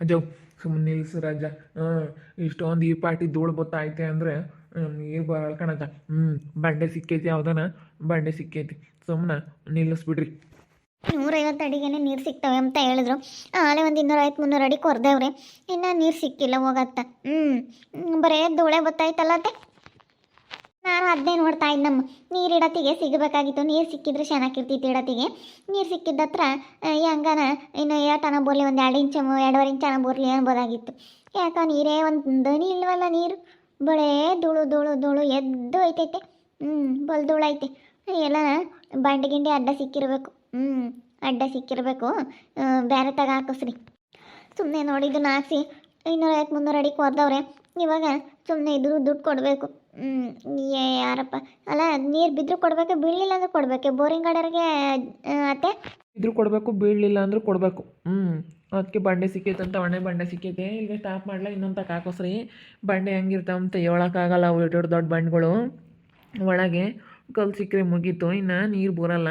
ಅಜ್ಜವ್ ಸುಮ್ಮನೆ ನಿಲ್ಸು ರಾಜ. ಇಷ್ಟೊಂದು ಈ ಪಾಟಿ ಧೂಳು ಅಂದ್ರೆ ನೀರು ಬರಲ್ ಕಣಜ ಹ್ಞೂ ಬಂಡೆ ಸಿಕ್ಕೈತಿ ಯಾವ್ದನ? ಬಂಡೆ ಸಿಕ್ಕೈತಿ. ಸುಮ್ಮನೆ ನಿಲ್ಲಿಸ್ಬಿಡ್ರಿ. ನೂರೈವತ್ತು ಅಡಿಗೆನೆ ನೀರು ಸಿಗ್ತವೆ ಅಂತ ಹೇಳಿದ್ರು. ಆಲೆ ಒಂದು ಇನ್ನೂರೈವತ್ತು ಮುನ್ನೂರು ಅಡಿ ಕೊರ್ದೇವ್ರಿ. ಇನ್ನ ನೀರು ಸಿಕ್ಕಿಲ್ಲ ಹೋಗತ್ತ. ಹ್ಞೂ ಬರೇ ಧೂಳೆ ಬತ್ತಾಯ್ತಲ್ಲ ಅತ್ತೆ? ನಾನು ಅದನ್ನೇ ನೋಡ್ತಾ ಇದ್ದಮ್ಮ ನೀರು ಇಡತ್ತಿಗೆ ಸಿಗಬೇಕಾಗಿತ್ತು. ನೀರು ಸಿಕ್ಕಿದ್ರೆ ಚೆನ್ನಾಗಿರ್ತಿತ್ತು ಇಡತ್ತಿಗೆ. ನೀರು ಸಿಕ್ಕಿದ ಹತ್ರ ಆ, ಹೆಂಗನ ಇನ್ನು ಏಟನ ಬೋರ್ಲಿ ಒಂದು ಎರಡು ಇಂಚ ಎರಡುವರೆ ಇಂಚನ ಬೋರ್ಲಿ ಅನ್ಬೋದಾಗಿತ್ತು. ಯಾಕ ನೀರೇ ಒಂದು ದನಿ ಇಲ್ವಲ್ಲ ನೀರು? ಬಳೇ ಧೂಳು ಧೂಳು ಧೂಳು ಎದ್ದು ಐತೈತೆ. ಹ್ಞೂ ಬಲ್ ಧೂಳು ಐತೆ. ಎಲ್ಲ ಬಂಡೆ ಗಿಂಡಿ ಅಡ್ಡ ಸಿಕ್ಕಿರಬೇಕು. ಹ್ಞೂ ಅಡ್ಡ ಸಿಕ್ಕಿರಬೇಕು. ಬೇರೆ ತಗ ಹಾಕಿಸ್ರಿ. ಸುಮ್ಮನೆ ನೋಡಿದ್ದು ಹಾಕ್ಸಿ ಇನ್ನೂರೈವತ್ತು ಮುನ್ನೂರು ಅಡಿ ಕೊರ್ದವ್ರೆ ಇವಾಗ ಸುಮ್ಮನೆ ಇದ್ರು ದುಡ್ಡು ಕೊಡಬೇಕು. ಯಾರಪ್ಪ? ಅಲ್ಲ ನೀರು ಬಿದ್ದರೂ ಕೊಡಬೇಕು ಬೀಳಲಿಲ್ಲ ಅಂದ್ರೆ ಕೊಡಬೇಕು. ಬೋರಿಂಗ್ ಗಾಡರ್ಗೆ ಅತ್ತೆ? ಇದ್ರು ಕೊಡಬೇಕು ಬೀಳಲಿಲ್ಲ ಅಂದ್ರೆ ಕೊಡಬೇಕು. ಹ್ಞೂ ಅದಕ್ಕೆ ಬಂಡೆ ಸಿಕ್ಕೈತೆ ಅಂತ ಒಳ್ಳೆ ಬಂಡೆ ಸಿಕ್ಕೈತೆ ಇಲ್ಲಿಗೆ ಸ್ಟಾಪ್ ಮಾಡಲ ಇನ್ನೊಂದು ತಕ ಹಾಕೋಸ್ರಿ. ಬಂಡೆ ಹೆಂಗಿರ್ತಾವ ಅಂತ ಹೇಳೋಕ್ಕಾಗಲ್ಲ ಅವು ದೊಡ್ಡ ದೊಡ್ಡ ಬಂಡೆಗಳು. ಒಳಗೆ ಕಲ್ ಸಿಕ್ಕರೆ ಮುಗೀತು ಇನ್ನು ನೀರು ಬರಲ್ಲ.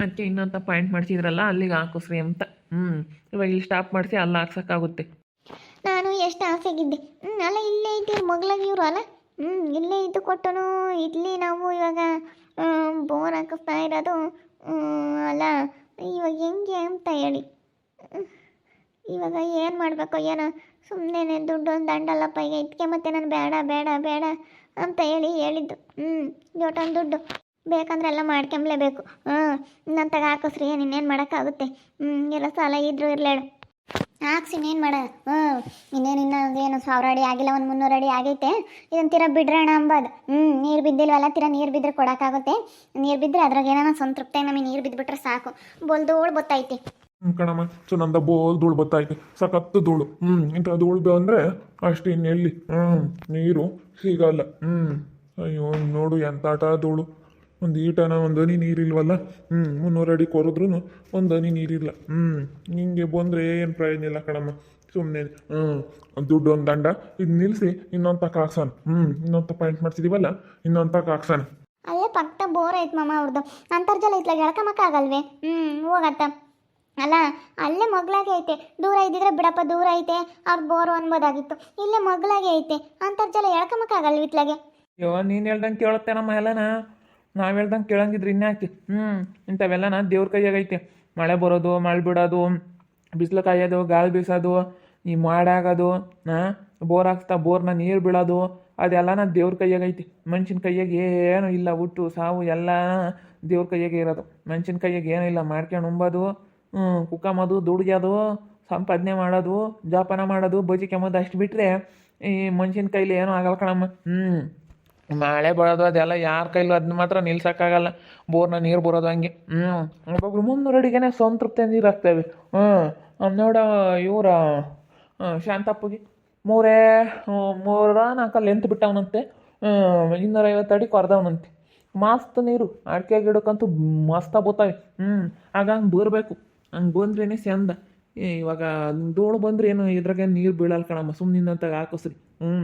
ಅದಕ್ಕೆ ಇನ್ನೊಂದು ಪಾಯಿಂಟ್ ಮಾಡಿಸಿದ್ರಲ್ಲ ಅಲ್ಲಿಗೆ ಹಾಕೋಸ್ರಿ ಅಂತ. ಹ್ಞೂ ಇವಾಗ ಇಲ್ಲಿ ಸ್ಟಾಪ್ ಮಾಡಿಸಿ ಅಲ್ಲಿ ಹಾಕ್ಸೋಕ್ಕಾಗುತ್ತೆ. ನಾನು ಎಷ್ಟು ಆಸೆಗಿದ್ದೆ. ಹ್ಞೂ ಅಲ್ಲ ಇಲ್ಲೇ ಇದ್ದೀರಿ ಮಗ್ಳಾಗಿ ಇವರು ಅಲ್ಲ? ಹ್ಞೂ ಇಲ್ಲೇ ಇದ್ದು ಕೊಟ್ಟನು. ಇಲ್ಲಿ ನಾವು ಇವಾಗ ಬೋರ್ ಹಾಕಿಸ್ತಾ ಇರೋದು. ಅಲ್ಲ, ಇವಾಗ ಹೆಂಗೆ ಅಂತ ಹೇಳಿ. ಇವಾಗ ಏನು ಮಾಡಬೇಕು, ಏನೋ ಸುಮ್ಮನೆ ದುಡ್ಡು ಒಂದು ದಂಡಲ್ಲಪ್ಪ ಈಗ ಇದಕ್ಕೆ ಮತ್ತೆ ನಾನು ಬೇಡ ಬೇಡ ಬೇಡ ಅಂತ ಹೇಳಿ ಹೇಳಿದ್ದು. ಹ್ಞೂ ಜೋಟೊಂದು ದುಡ್ಡು ಬೇಕಂದ್ರೆ ಎಲ್ಲ ಮಾಡ್ಕೊಂಬ್ಲೇಬೇಕು. ಹ್ಞೂ ನನ್ನ ತಗ ಹಾಕಿಸ್ರಿ ಇನ್ನೇನು ಮಾಡೋಕ್ಕಾಗುತ್ತೆ? ಹ್ಞೂ ಎಲ್ಲ ಸಾಲ ಇದ್ರು ಇರಲೇಳು. ಹಾಕ್ಸಿ ಇನ್ನೇನು ಮಾಡ. ಹ್ಞೂ. ಇನ್ನೇನು, ಇನ್ನೂ ಏನು ಸಾವಿರ ಅಡಿ ಆಗಿಲ್ಲ, ಒಂದು ಮುನ್ನೂರು ಅಡಿ ಆಗೈತೆ. ಇದನ್ನು ತೀರ ಬಿಡ್ರಣ ಅಂಬದು. ಹ್ಞೂ, ನೀರು ಬಿದ್ದಿಲ್ವಲ್ಲ, ತೀರ ನೀರು ಬಿದ್ದರೆ ಕೊಡೋಕ್ಕಾಗುತ್ತೆ. ನೀರು ಬಿದ್ದರೆ ಅದ್ರಾಗ ಏನೋ ಸಂತೃಪ್ತಿ ನಮಗೆ, ನೀರು ಬಿದ್ದುಬಿಟ್ರೆ ಸಾಕು. ಬೋಲ್ದೋಳು ಬತ್ತೈತಿ. ಹ್ಞೂ ಕಣಮ್ಮ ಸೊ ನಂದ ಬೋಲ್ ಧೂಳು ಬತ್ತೈತೆ. ಸಖತ್ತು ಧೂಳು. ಹ್ಞೂ, ಇಂಥ ಧೂಳು ಅಂದರೆ ಅಷ್ಟು ಇನ್ನೆಲ್ಲಿ? ಹ್ಞೂ, ನೀರು ಸಿಗಲ್ಲ ಹ್ಞೂ. ಅಯ್ಯೋ, ನೋಡು ಎಂತಾಟ ಧೂಳು. ಒಂದು ಈಟನ ಒಂದು ಹನಿ ನೀರಿಲ್ವಲ್ಲ? ಹ್ಞೂ ಮುನ್ನೂರು ಅಡಿ ಕೊರೆದ್ರೂ ಒಂದು ಹನಿ ನೀರಿಲ್ಲ. ಹ್ಞೂ ನಿಂಗೆ ಬಂದರೆ ಏನು ಪ್ರಯೋಜನ ಇಲ್ಲ ಕಣಮ್ಮ? ಸುಮ್ಮನೆ ಹ್ಞೂ ದುಡ್ಡು ಒಂದು ದಂಡ. ಇದು ನಿಲ್ಲಿಸಿ ಇನ್ನೊಂದು ತಕ್ಕ ಹಾಕ್ಸಾನ ಹ್ಞೂ ಇನ್ನೊಂದು ಪಾಯಿಂಟ್ ಮಾಡ್ತಿದ್ದೀವಲ್ಲ ಇನ್ನೊಂದು ತಕ್ಕ ಹಾಕ್ಸಾನ ಅಲ್ಲೇ ಪಕ್ಕ ಬೋರ್ ಐತೆ ಮಾಮ ಅವ್ರದ್ದು ಅಂತರ್ಜಲ ಇತ್ಲ ಎಳ್ಕೊಂಬಕ್ಕಾಗಲ್ವೇ ಹ್ಞೂ ಹೋಗತ್ತ. ಅಲ್ಲ ಅಲ್ಲೇ ಮಗ್ಲಾಗೆ ಐತೆ. ದೂರ ಇದ್ದಿದ್ರೆ ಬಿಡಪ್ಪ ದೂರ ಐತೆ. ಅವ್ರ ಬೋರ್ ಅನ್ಬೋದಾಗಿತ್ತು. ಇಲ್ಲೇ ಮಗ್ಲಾಗೆ ಐತೆ. ಅಂತರ್ಜಲ ಎಳ್ಕೊಂಬಕ್ಕಾಗಲ್ವ ಇತ್ಲಾಗೆ? ಅಯ್ಯೋ ನೀನು ಹೇಳ್ದಂಗೆ ಕೇಳುತ್ತೆ ನಮ್ಮ ಎಲ್ಲನ? ನಾವು ಹೇಳ್ದಂಗೆ ಕೇಳಂಗಿದ್ರೆ ಇನ್ಯಾಕೆ? ಹ್ಞೂ ಇಂಥವೆಲ್ಲ ನಾನು ದೇವ್ರ ಕೈಯಾಗೈತಿ ಮಳೆ ಬರೋದು, ಮಳೆ ಬಿಡೋದು, ಬಿಸಿಲು ಕಾಯೋದು, ಗಾಳಿ ಬೀಸೋದು, ಈ ಮಾಡಾಗೋದು ಹಾಂ ಬೋರ್ ಹಾಕ್ತಾ ಬೋರ್ನ ನೀರು ಬಿಡೋದು ಅದೆಲ್ಲ ನಾನು ದೇವ್ರ ಕೈಯಾಗೈತಿ ಮನುಷ್ಯನ ಕೈಯಾಗ ಏನು ಇಲ್ಲ, ಹುಟ್ಟು, ಸಾವು, ಎಲ್ಲ ದೇವ್ರ ಕೈಯಾಗೆ ಇರೋದು. ಮನುಷ್ಯನ ಕೈಯಾಗ ಏನೂ ಇಲ್ಲ ಮಾಡ್ಕೊಂಡು ಉಂಬೋದು ಹ್ಞೂ ಕುಕ್ಕಂಬೋದು ದುಡಿಯೋದು ಸಂಪಾದನೆ ಮಾಡೋದು, ಜಾಪನ ಮಾಡೋದು ಬಜಿ ಕೆಮ್ಮೋದು, ಅಷ್ಟು ಬಿಟ್ಟರೆ ಈ ಮನುಷ್ಯನ ಕೈಲಿ ಏನೂ ಆಗಲ್ಲ ಕಣಮ್ಮ. ಹ್ಞೂ ಮಳೆ ಬರೋದು ಅದೆಲ್ಲ ಯಾರ ಕೈಲೂ ಅದನ್ನ ಮಾತ್ರ ನಿಲ್ಸೋಕ್ಕಾಗಲ್ಲ. ಬೋರ್ನ ನೀರು ಬರೋದು ಹಂಗೆ. ಹ್ಞೂ ಒಬ್ಬೊಬ್ರು ಮುನ್ನೂರು ಅಡಿಗೆನೆ ಸಂತೃಪ್ತಿ ನೀರು ಹಾಕ್ತೇವೆ ಹ್ಞೂ ನೋಡ ಇವರ ಶಾಂತಪ್ಪಗೆ. ಮೂರೇ ಮೂರ ನಾಲ್ಕಲ್ಲಿ ಲೆಂತ್ ಬಿಟ್ಟವನಂತೆ. ಇನ್ನೂರೈವತ್ತು ಅಡಿ ಕೊರ್ದವನಂತೆ. ಮಸ್ತ್ ನೀರು. ಅಡಿಕೆ ಗಿಡಕ್ಕಂತೂ ಮಸ್ತ ಬೋತಾವೆ ಹ್ಞೂ ಆಗ ಹಂಗೆ ಬರಬೇಕು. ಹಂಗೆ ಬಂದ್ರೇನೆ ಚೆಂದ. ಇವಾಗ ಧೂಳು ಬಂದ್ರೆ ಏನು ಇದ್ರಾಗ ನೀರು ಬೀಳಲ್ಲ ಕಣಮ್ಮ. ಸುಮ್ಮನೆ ಇನ್ನಂತಾಗ ಹಾಕೋಸ್ರಿ. ಹ್ಞೂ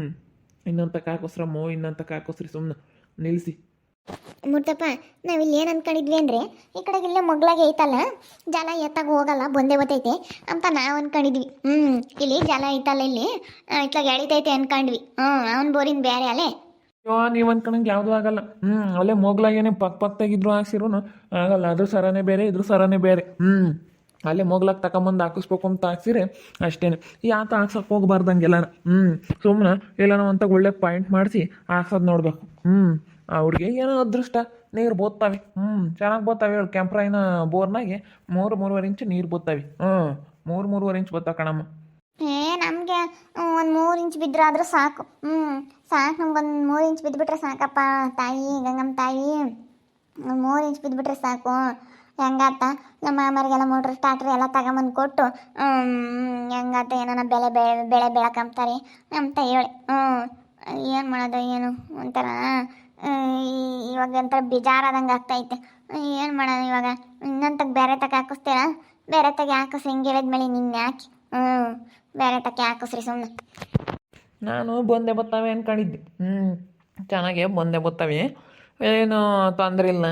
ಇನ್ನೊಂದಕ್ಕೆ ಹಾಕೋಸ್ರಮ್ಮೋ ತಕ ಹಾಕೋಸ್ರಿ ಸುಮ್ಮನೆ ನಿಲ್ಲಿಸಿ ಮೂರ್ತಪ್ಪ ನಾವಿಲ್ಲಿ ಏನು ಅನ್ಕೊಂಡಿದ್ವಿ ಅಂದರೆ ಈ ಕಡೆಗೆ ಇಲ್ಲೇ ಮಗ್ಳಾಗೆ ಐತಲ್ಲ ಜಾಲ ಎತ್ತಾಗ ಹೋಗಲ್ಲ ಬಂದೇ ಬತ್ತೈತೆ ಅಂತ ನಾವು ಅನ್ಕೊಂಡಿದ್ವಿ. ಹ್ಞೂ ಇಲ್ಲಿ ಜಾಲ ಐತಲ್ಲ ಇಲ್ಲಿ ಇತ್ಲಾಗ ಎಳಿತೈತೆ ಅನ್ಕೊಂಡ್ವಿ. ಹ್ಞೂ ಅವ್ನ ಬೋರಿನ ಬೇರೆ ಅಲ್ಲೇ. ಅಯ್ಯೋ ನೀವು ಅನ್ಕೊಂಡಂಗೆ ಯಾವುದೂ ಆಗಲ್ಲ. ಹ್ಞೂ ಅಲ್ಲೇ ಮೊಗ್ಲಾಗೇನೆ ಪಕ್ಕ ಪಕ್ಕ ತೆಗಿದ್ರು ಹಾಕ್ಸಿರು ಆಗಲ್ಲ ಅದ್ರ ಸರನೇ ಬೇರೆ ಇದ್ರ ಸರನೇ ಬೇರೆ. ಹ್ಞೂ ಅಲ್ಲೇ ತಕ ತಗೊಂಬಂದು ಹಾಕಿಸ್ಬೇಕು ಅಂತ ಹಾಕ್ಸಿರೆ ಅಷ್ಟೇ ಯಾತ ಹಾಕ್ಸಕ್ಕೆ ಹೋಗ್ಬಾರ್ದಂಗೆಲ್ಲ. ಹ್ಞೂ ಸುಮ್ಮನೆ ಎಲ್ಲನೋ ಅಂತ ಒಳ್ಳೆ ಪಾಯಿಂಟ್ ಮಾಡಿಸಿ ಹಾಕ್ಸೋದು ನೋಡ್ಬೇಕು. ಹ್ಞೂ ಅವ್ರಿಗೆ ಏನೋ ಅದೃಷ್ಟ. ನೀರು ಬೋತಾವೆ ಹ್ಞೂ ಚೆನ್ನಾಗಿ ಬೋತಾವೆ ಹೇಳಿ ಕೆಂಪ್ರಾಯಿನ ಬೋರ್ನಾಗೆ ಮೂರು, ಮೂರುವರೆ ಇಂಚು ನೀರು ಬೋತಾವೆ ಹ್ಞೂ ಮೂರು, ಮೂರುವರೆ ಇಂಚ್ ಬೋತಾವ ಕಣಮ್ಮ. ಏ, ನಮಗೆ ಒಂದು ಮೂರು ಇಂಚ್ ಆದರೂ ಸಾಕು. ಹ್ಞೂ ಸಾಕು ನಮ್ಗೊಂದು ಮೂರು ಇಂಚ್ ಬಿದ್ದುಬಿಟ್ರೆ ಸಾಕಪ್ಪ. ತಾಯಿ, ಗಂಗಮ್ಮ ತಾಯಿ. ಮೂರು ಇಂಚ್ ಬಿದ್ದುಬಿಟ್ರೆ ಸಾಕು. ಹೆಂಗಾತ? ನಮ್ಮ ಮಾಮರಿಗೆಲ್ಲ ಮೋಟ್ರ್ ಸ್ಟಾರ್ಟ್ರ್ ಎಲ್ಲ ತಗೊಂಬಂದು ಕೊಟ್ಟು ಹೆಂಗಾತ ಏನಾನ ಬೆಳೆ ಬೆಳೆ ಬೆಳೆ ಬೆಳಕಂತಾರೆ ಅಂತ ಹೇಳಿ ಹ್ಞೂ ಏನು ಮಾಡೋದು ಏನು? ಒಂಥರ ಇವಾಗ ಒಂಥರ ಬೇಜಾರಾದಂಗೆ ಆಗ್ತೈತೆ. ಏನು ಮಾಡೋದು ಇವಾಗ? ಇನ್ನೊಂದು ಬೇರೆ ತಗ ಹಾಕಿಸ್ತೀರಾ? ಬೇರೆ ತಗ ಹಾಕಿಸ್ ಹಿಂಗೆ ಮೇಲೆ ನಿನ್ನ ಯಾಕೆ ಹ್ಞೂ ಬೇರೆ ತಕ್ಕೆ ಹಾಕಿಸ್ರಿ ಸುಮ್ಮನೆ ನಾನು ಬಂದೆ ಬರ್ತವೆ ಅನ್ಕೊಂಡಿದ್ದೆ ಹ್ಞೂ ಚೆನ್ನಾಗೆ ಬಂದೆ ಬರ್ತವೆ ಏನು ತೊಂದರೆ ಇಲ್ಲ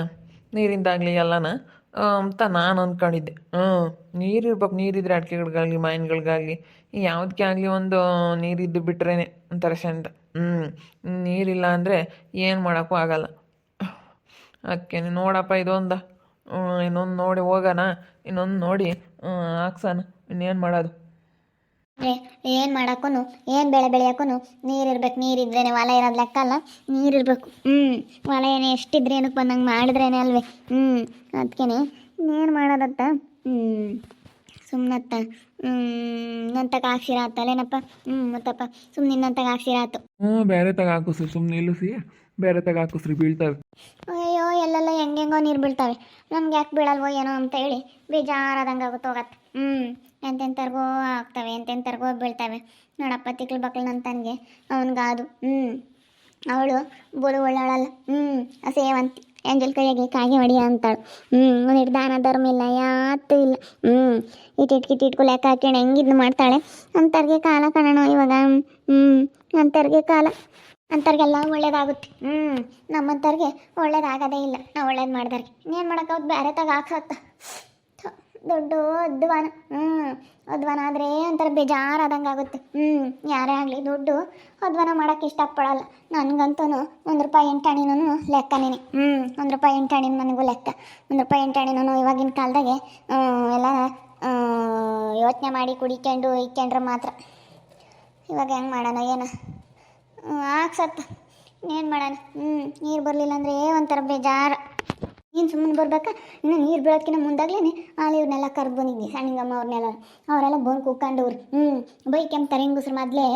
ನೀರಿಂದಾಗಲಿ ಎಲ್ಲನ? ಅಂತ ನಾನು ಅಂದ್ಕೊಂಡಿದ್ದೆ ಹ್ಞೂ ನೀರಿರ್ಬೇಕು ನೀರಿದ್ರೆ ಅಡಿಕೆಗಳಿಗಾಗಲಿ ಮಾವಿನಗಳಿಗಾಗಲಿ ಯಾವುದಕ್ಕೆ ಆಗಲಿ ಒಂದು ನೀರಿದ್ದು ಬಿಟ್ರೇ ಒಂಥರ ಚಂದ. ಹ್ಞೂ ನೀರಿಲ್ಲ ಅಂದರೆ ಏನು ಮಾಡೋಕ್ಕೂ ಆಗಲ್ಲ. ಅದಕ್ಕೆ ನೋಡಪ್ಪ ಇದೊಂದು. ಇನ್ನೊಂದು ನೋಡಿ ಹೋಗೋಣ, ಇನ್ನೊಂದು ನೋಡಿ ಹಾಕ್ಸೋಣ, ಇನ್ನೇನು ಮಾಡೋದು? ಏನು ಮಾಡೋಕ್ಕೂ ಏನು ಬೆಳೆ ಬೆಳೆಯೋಕ್ಕೂ ನೀರಿರ್ಬೇಕು, ನೀರಿದ್ರೇನೆ ಹೊಲ ಇರೋದು ಲೆಕ್ಕ ಅಲ್ಲ? ನೀರಿರ್ಬೇಕು. ಹ್ಞೂ ಹೊಲ ಏನೇ ಎಷ್ಟಿದ್ರೆ ಏನಕ್ಕೆ ಬಂದಂಗೆ ಮಾಡಿದ್ರೇನೆ ಅಲ್ವೇ? ಹ್ಞೂ ಅದಕ್ಕೇನೆ ಏನು ಮಾಡೋದತ್ತ? ಹ್ಞೂ ಸುಮ್ಮನತ್ತ ಹ್ಞೂ ನಂತಕ್ಕೆ ಹಾಕ್ಸಿರಾತಲ್ಲೇನಪ್ಪ ಹ್ಞೂ ಮತ್ತಪ್ಪ ಸುಮ್ಮನೆ ಇನ್ನಂತಕ್ಕೆ ಹಾಕ್ಸಿರಾತು ಹ್ಞೂ ಬೇರೆ ತಗ ಹಾಕಿಸ್ರಿ ಸುಮ್ಮನೆ ನಿಲ್ಲಿಸಿ. ಬೇರೆ ತಗ ಹಾಕಿಸ್ರಿ, ಬೀಳ್ತವೆ. ಅಯ್ಯೋ, ಎಲ್ಲೆಲ್ಲ ಹೆಂಗೆಂಗೋ ನೀರು ಬೀಳ್ತವೆ. ನಮ್ಗೆ ಯಾಕೆ ಬೀಳಲ್ವೋ ಏನೋ ಅಂತ ಹೇಳಿ ಬೇಜಾರಾದಂಗೆ ಆಗುತ್ತೆ ಹೋಗತ್ತೆ ಹ್ಞೂ ಎಂತೆಂಥರ್ಗೋ ಆಗ್ತವೆ ಎಂತೆಂಥರ್ಗೋ ಬೀಳ್ತವೆ. ನೋಡಪ್ಪ ತಿಕ್ಳು ಬಕ್ಳು ನನ್ನ ತನಗೆ ಅವನಿಗಾದು ಹ್ಞೂ ಅವಳು ಬೋಲು ಒಳ್ಳಾಳಲ್ಲ. ಹ್ಞೂ ಸೇವಂತಿ ಎಂಜಲ್ ಕೈಯಾಗೆ ಕಾಗೆ ಹೊಡಿಯ ಅಂತಾಳು. ಹ್ಞೂ ಒಂದಿಟ್ಟು ದಾನ ಧರ್ಮ ಇಲ್ಲ ಯಾತೂ ಇಲ್ಲ. ಹ್ಞೂ ಇಟ್ಟಿಟ್ಟು ಕಿಟ್ಟಿಟ್ಕು ಲೆಕ್ಕ ಹಾಕೊಂಡು ಹೆಂಗಿದ್ದು ಮಾಡ್ತಾಳೆ. ಅಂತರ್ಗೆ ಕಾಲ ಕಾಣೋಣ ಇವಾಗ. ಹ್ಞೂ ಅಂತರ್ಗೆ ಕಾಲ. ಅಂಥವ್ರಿಗೆಲ್ಲ ಒಳ್ಳೇದಾಗುತ್ತೆ. ಹ್ಞೂ ನಮ್ಮಂಥವ್ರಿಗೆ ಒಳ್ಳೇದಾಗೋದೇ ಇಲ್ಲ. ನಾವು ಒಳ್ಳೇದು ಮಾಡ್ದವ್ರಿಗೆ. ಇನ್ನೇನು ಮಾಡೋಕ್ಕಾಗುತ್ತೆ ಬೇರೆ ತಗ ಹಾಕ್ಸತ್ತ ದೊಡ್ಡ ಅದ್ವಾನ ಹ್ಞೂ ಅದ್ವಾನ ಆದರೆ ಒಂಥರ ಬೇಜಾರಾದಂಗೆ ಆಗುತ್ತೆ. ಹ್ಞೂ ಯಾರೇ ಆಗಲಿ ದುಡ್ಡು ಅದ್ವಾನ ಮಾಡೋಕ್ಕೆ ಇಷ್ಟಪಡಲ್ಲ. ನನಗಂತೂ ಒಂದು ರೂಪಾಯಿ ಎಂಟಾಣಿನೂ ಲೆಕ್ಕನೇ ಹ್ಞೂ ಒಂದು ರೂಪಾಯಿ ಎಂಟಾಣಿನೂ ನನಗೂ ಲೆಕ್ಕ. ಒಂದು ರೂಪಾಯಿ ಎಂಟಾಣಿನೂ ಇವಾಗಿನ ಕಾಲದಾಗೆ ಎಲ್ಲ ಯೋಚನೆ ಮಾಡಿ ಕುಡಿಕೊಂಡು ಇಕ್ಕೊಂಡ್ರೆ ಮಾತ್ರ. ಇವಾಗ ಹೆಂಗೆ ಮಾಡೋಣ ಏನು? ಹಾಕ್ಸತ್ತ ಏನು ಮಾಡೋಣ? ಹ್ಞೂ ನೀರು ಬರಲಿಲ್ಲ ಅಂದರೆ ಒಂಥರ ಬೇಜಾರು. ನೀನು ಸುಮ್ಮನೆ ಬರ್ಬೇಕಾ? ಇನ್ನು ನೀರು ಬೀಳೋದಕ್ಕಿಂತ ಮುಂದಾಗ್ಲೇ ಅಲ್ಲಿ ಇವ್ರನ್ನೆಲ್ಲ ಕರೆದು ಬಂದಿದ್ವಿ ಸಣ್ಣಂಗಮ್ಮ ಅವ್ರನ್ನೆಲ್ಲ ಅವರೆಲ್ಲ ಬಂದು ಕೂತ್ಕೊಂಡವ್ರು ಹ್ಞೂ ಬೈಕೆಂಬ್ತಾರೆ ಹೆಂಗಸ್ರು ಮೊದಲೇ.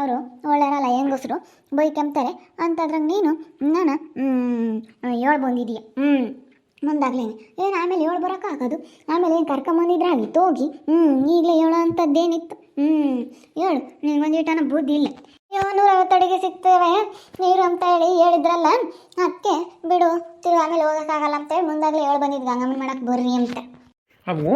ಅವರು ಒಳ್ಳೆಯರಲ್ಲ ಹೆಂಗಸ್ರು. ಬೈಕೆಂಬ್ತಾರೆ ಅಂತದ್ರಾಗ ನೀನು, ನಾನು ಏಳು ಬಂದಿದೀಯ. ಹ್ಞೂ ಮುಂದಾಗ್ಲೇನೆ. ಏನು ಆಮೇಲೆ ಏಳು ಬರೋಕ್ಕಾಗೋದು ಆಮೇಲೆ ಏನು ಕರ್ಕೊಂಬಂದಿದ್ರೆ ಆಗಿತ್ತು ಹೋಗಿ ಹ್ಞೂ ಈಗಲೇ ಹೇಳೋ ಅಂಥದ್ದೇನಿತ್ತು ಹ್ಞೂ ಹೇಳು ನಿನ್ಗೊಂದಿಟ್ಟನ ಬುದ್ಧಿ ಇಲ್ಲ. ನೂರೈವತ್ತು ಅಡಿಗೆ ಸಿಗ್ತೇವೆ. ನೀರು ಅಂತ ಹೇಳಿ ಹೇಳಿದ್ರಲ್ಲ, ಅದಕ್ಕೆ ಬಿಡು ತಿರು ಆಮೇಲೆ ಹೋಗೋಕ್ಕಾಗಲ್ಲ ಅಂತೇಳಿ ಮುಂದಾಗಲೇ ಹೇಳಿ ಬಂದಿದ್ದು ಮಾಡಕ್ಕೆ ಬರ್ರಿ ಅಂತ. ಅವು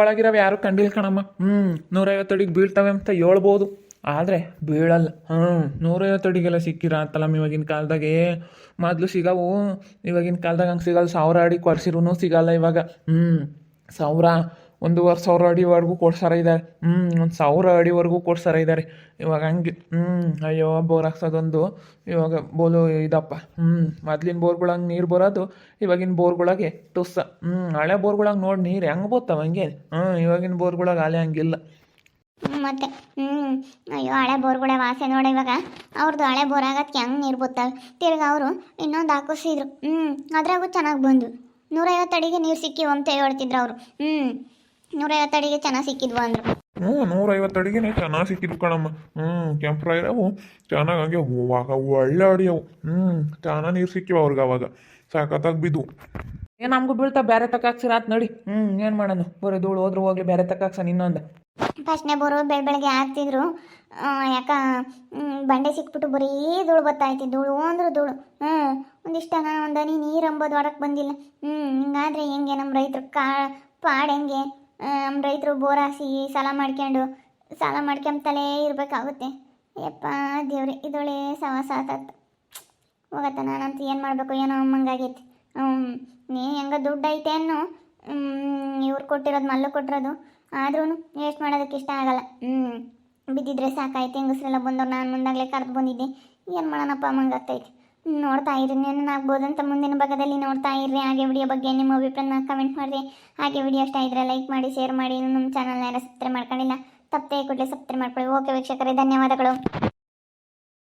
ಒಳಗಿರವು ಯಾರು ಕಂಡಿಲ್ಲ ಕಣಮ್ಮ. ಹ್ಞೂ ನೂರೈವತ್ತು ಅಡಿಗೆ ಬೀಳ್ತವೆ ಅಂತ ಹೇಳ್ಬೋದು. ಆದರೆ ಬೀಳಲ್ಲ. ಹ್ಞೂ ನೂರೈವತ್ತು ಅಡಿಗೆಲ್ಲ ಸಿಕ್ಕಿರ ಅಂತಲ್ಲ ಇವಾಗಿನ ಕಾಲದಾಗೆ? ಮೊದಲು ಸಿಗವು, ಇವಾಗಿನ ಕಾಲದಾಗ ಹಂಗೆ ಸಿಗಲ್ಲ. ಸಾವಿರ ಅಡಿ ಕೊರ್ಸಿರೂ ಸಿಗಲ್ಲ ಇವಾಗ. ಹ್ಞೂ ಸಾವಿರ ಒಂದೂವರೆ ಸಾವಿರ ಅಡಿವರೆಗೂ ಕೊಡ್ಸಾರ ಇದ್ದಾರೆ ಹ್ಞೂ ಒಂದು ಸಾವಿರ ಅಡಿವರೆಗೂ ಕೊಡ್ಸಾರ ಇದ್ದಾರೆ ಇವಾಗ ಹಂಗೆ ಹ್ಞೂ ಅಯ್ಯೋ, ಬೋರ್ ಹಾಕ್ಸೋದೊಂದು ಇವಾಗ ಬೋಲು ಇದಪ್ಪ. ಹ್ಞೂ ಮೊದ್ಲಿನ ಬೋರ್ಗಳಂಗೆ ನೀರು ಬರೋದು, ಇವಾಗಿನ ಬೋರ್ಗಳಾಗೆ ಟುಸ್ಸ ಹ್ಞೂ ಹಳೆ ಬೋರ್ಗಳಾಗ ನೋಡಿ ನೀರು ಹೆಂಗೆ ಬೋತ್ತಾವ ಹಂಗೆ. ಹ್ಞೂ ಇವಾಗಿನ ಬೋರ್ಗಳಾಗ ಅಲೆ ಹಂಗಿಲ್ಲ. ಮತ್ತೆ ಹ್ಞೂ ಅಯ್ಯೋ, ಹಳೆ ಬೋರ್ಗಳ ವಾಸೆ ನೋಡಿ ಇವಾಗ. ಅವ್ರದ್ದು ಹಳೆ ಬೋರ್ ಆಗೋದಕ್ಕೆ ಹೆಂಗೆ ನೀರು ಬತ್ತಾವೆ? ತಿರ್ಗಿ ಅವರು ಇನ್ನೊಂದು ಹಾಕಿಸಿದ್ರು. ಹ್ಞೂ ಅದ್ರಾಗೂ ಚೆನ್ನಾಗಿ ಬಂದು ನೂರೈವತ್ತು ಅಡಿಗೆ ನೀರು ಸಿಕ್ಕಿ ಅಂತ ಹೇಳ್ತಿದ್ರು ಅವರು. ಹ್ಞೂ ನೂರೈವತ್ತು ಅಡಿಗೆ ಚೆನ್ನಾಗಿ ಸಿಕ್ಕಿದ್ವು ಅಂದರು. ಹ್ಞೂ ನೂರೈವತ್ತು ಅಡಿಗೆನೆ ಚೆನ್ನಾಗಿ ಸಿಕ್ಕಿದ್ವು ಕಣಮ್ಮ. ಹ್ಞೂ ಕೆಂಪ್ರಾಯಿರವು ಚೆನ್ನಾಗಿ ಹಂಗೆ ಹೂವಾಗ ಒಳ್ಳೆ ಅಡಿಯವು ಹ್ಞೂ ಚೆನ್ನಾಗಿ ನೀರು ಸಿಕ್ಕಿವೆ ಅವ್ರಿಗೆ ಅವಾಗ. ಸಾಕತ್ತಾಗಿ ಬಿದ್ದು ಏನು ನಮಗೂ ಬೀಳ್ತಾ ಬೇರೆ ತಕ್ಕಾಕ್ಸಿರಾತ್ ನೋಡಿ. ಹ್ಞೂ ಏನು ಮಾಡೋಣ ಬರೀ ಧೂಳು ಹೋದ್ರು ಹೋಗ್ಲಿ ಬೇರೆ ತಕ್ಕಾಕ್ಸನ್ ಇನ್ನೊಂದು. ಫಸ್ಟ್ನೇ ಬೋರು ಬೆಳ ಬೆಳಗ್ಗೆ ಹಾಕ್ತಿದ್ರು ಆ, ಯಾಕ ಬಂಡೆ ಸಿಕ್ಬಿಟ್ಟು ಬರೀ ಧೂಳು ಬತ್ತಾಯ್ತಿ ಧೂಳು ಅಂದ್ರೆ ಧೂಳು. ಹ್ಞೂ ಒಂದಿಷ್ಟ ಒಂದು ಹನಿ ನೀರು ಅಂಬೋದು ಒಡಕ್ಕೆ ಬಂದಿಲ್ಲ. ಹ್ಞೂ ಹಿಂಗಾದ್ರೆ ಹೆಂಗೆ ನಮ್ಮ ರೈತರು ಕಾ ಪಾಡ್ ಹೆಂಗೆ? ರೈತರು ಬೋರ್ ಹಾಸಿ ಸಾಲ ಮಾಡ್ಕೊಂಡು ಸಾಲ ಮಾಡ್ಕೊಂತಲೇ ಇರಬೇಕಾಗುತ್ತೆ. ಯಪ್ಪ ದೇವ್ರಿ ಇದೊಳೆ ಸವಾಸ ಆತತ್ತು ಹೋಗತ್ತ, ನಾನಂತೂ ಏನು ಮಾಡಬೇಕು, ಏನೋ ಅಮ್ಮಂಗಾಗೈತಿ. ನೀ ಹೆಂಗ ದುಡ್ಡು ಐತೆ ಅನ್ನೋ ಇವ್ರು ಕೊಟ್ಟಿರೋದು ಮಲ್ಲು ಕೊಟ್ಟಿರೋದು. ಆದ್ರೂ ವೇಸ್ಟ್ ಮಾಡೋದಕ್ಕೆ ಇಷ್ಟ ಆಗಲ್ಲ. ಹ್ಞೂ ಬಿದ್ದಿದ್ರೆ ಸಾಕಾಯ್ತು, ಹೆಂಗಸ್ರೆಲ್ಲ ಬಂದವ್ರು ನಾನು ಮುಂದಾಗಲೇ ಕರೆದು ಬಂದಿದ್ದೆ. ಏನು ಮಾಡೋಣಪ್ಪ, ಅಮ್ಮಂಗಾಗ್ತೈತಿ. ನೋಡ್ತಾ ಇರಿ ಏನೇನು ಆಗ್ಬೋದು ಅಂತ ಮುಂದಿನ ಭಾಗದಲ್ಲಿ ನೋಡ್ತಾ ಇರ್ರಿ ಹಾಗೆ ವಿಡಿಯೋ ಬಗ್ಗೆ ನಿಮ್ಮ ಅಭಿಪ್ರಾಯನ ಕಮೆಂಟ್ ಮಾಡಿರಿ ಹಾಗೆ ವಿಡಿಯೋ ಇಷ್ಟ ಇದ್ರೆ ಲೈಕ್ ಮಾಡಿ ಶೇರ್ ಮಾಡಿ. ನಮ್ಮ ಚಾನಲ್ನ ಯಾರು ಸಬ್ಸ್ಕ್ರೈಬ್ ಮಾಡ್ಕೊಂಡಿಲ್ಲ ತಪ್ಪೇ ಕೂಡಲೇ ಸಬ್ಸ್ಕ್ರೈಬ್ ಮಾಡ್ಕೊಳ್ಳಿ. ಓಕೆ ವೀಕ್ಷಕರೇ, ಧನ್ಯವಾದಗಳು.